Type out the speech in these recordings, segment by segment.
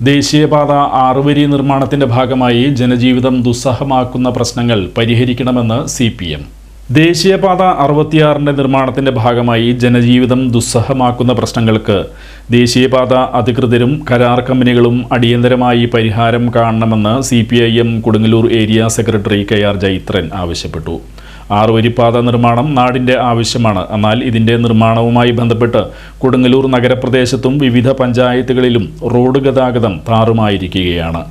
ദേശീയപാത ആറുവരി നിർമ്മാണത്തിന്റെ ഭാഗമായി ജനജീവിതം ദുസ്സഹമാക്കുന്ന പ്രശ്നങ്ങൾ പരിഹരിക്കണമെന്ന് സി പി എം ദേശീയപാത അറുപത്തിയാറിന്റെ നിർമ്മാണത്തിന്റെ ഭാഗമായി ജനജീവിതം ദുസ്സഹമാക്കുന്ന പ്രശ്നങ്ങൾക്ക് ദേശീയപാത അധികൃതരും കരാർ കമ്പനികളും അടിയന്തരമായി പരിഹാരം കാണണമെന്ന് C P I M Kodungallur area secretary K R Jaithran ആവശ്യപ്പെട്ടു. ആറുവരിപ്പാത നിർമ്മാണം നാടിന്റെ ആവശ്യമാണ്. എന്നാൽ ഇതിന്റെ നിർമ്മാണവുമായി ബന്ധപ്പെട്ട് കൊടുങ്ങല്ലൂർ നഗരപ്രദേശത്തും വിവിധ പഞ്ചായത്തുകളിലും റോഡ് ഗതാഗതം താറുമായിരിക്കുകയാണ്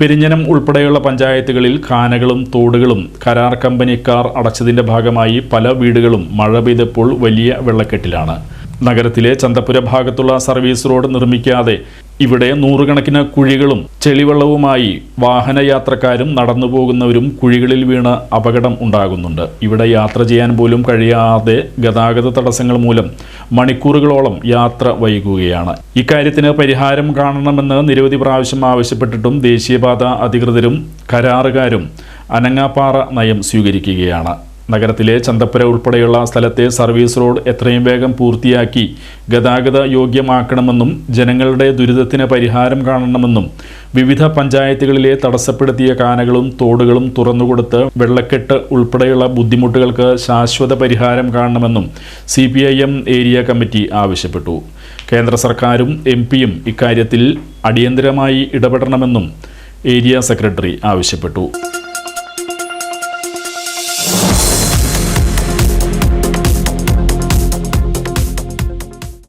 പെരിഞ്ഞനം ഉൾപ്പെടെയുള്ള പഞ്ചായത്തുകളിൽ ഖാനകളും തോടുകളും കരാർ കമ്പനിക്കാർ അടച്ചതിന്റെ ഭാഗമായി പല വീടുകളും മഴ പെയ്തപ്പോൾ വലിയ വെള്ളക്കെട്ടിലാണ്. നഗരത്തിലെ ചന്തപുര ഭാഗത്തുള്ള സർവീസ് റോഡ് നിർമ്മിക്കാതെ ഇവിടെ നൂറുകണക്കിന് കുഴികളും ചെളിവെള്ളവുമായി വാഹനയാത്രക്കാരും നടന്നുപോകുന്നവരും കുഴികളിൽ വീണ് അപകടം ഉണ്ടാകുന്നുണ്ട്. ഇവിടെ യാത്ര ചെയ്യാൻ പോലും കഴിയാതെ ഗതാഗത തടസ്സങ്ങൾ മൂലം മണിക്കൂറുകളോളം യാത്ര വൈകുകയാണ്. ഇക്കാര്യത്തിന് പരിഹാരം കാണണമെന്ന് നിരവധി പ്രാവശ്യം ആവശ്യപ്പെട്ടിട്ടും ദേശീയപാത അധികൃതരും കരാറുകാരും അനങ്ങാപ്പാറ നയം സ്വീകരിക്കുകയാണ്. നഗരത്തിലെ ചന്തപ്പുര ഉൾപ്പെടെയുള്ള സ്ഥലത്തെ സർവീസ് റോഡ് എത്രയും വേഗം പൂർത്തിയാക്കി ഗതാഗത യോഗ്യമാക്കണമെന്നും ജനങ്ങളുടെ ദുരിതത്തിന് പരിഹാരം കാണണമെന്നും വിവിധ പഞ്ചായത്തുകളിലെ തടസ്സപ്പെടുത്തിയ കാനകളും തോടുകളും തുറന്നുകൊടുത്ത് വെള്ളക്കെട്ട് ഉൾപ്പെടെയുള്ള ബുദ്ധിമുട്ടുകൾക്ക് ശാശ്വത പരിഹാരം കാണണമെന്നും സി ഏരിയ കമ്മിറ്റി ആവശ്യപ്പെട്ടു. കേന്ദ്ര സർക്കാരും എം പിയും ഇക്കാര്യത്തിൽ അടിയന്തരമായി ഇടപെടണമെന്നും ഏരിയ സെക്രട്ടറി ആവശ്യപ്പെട്ടു.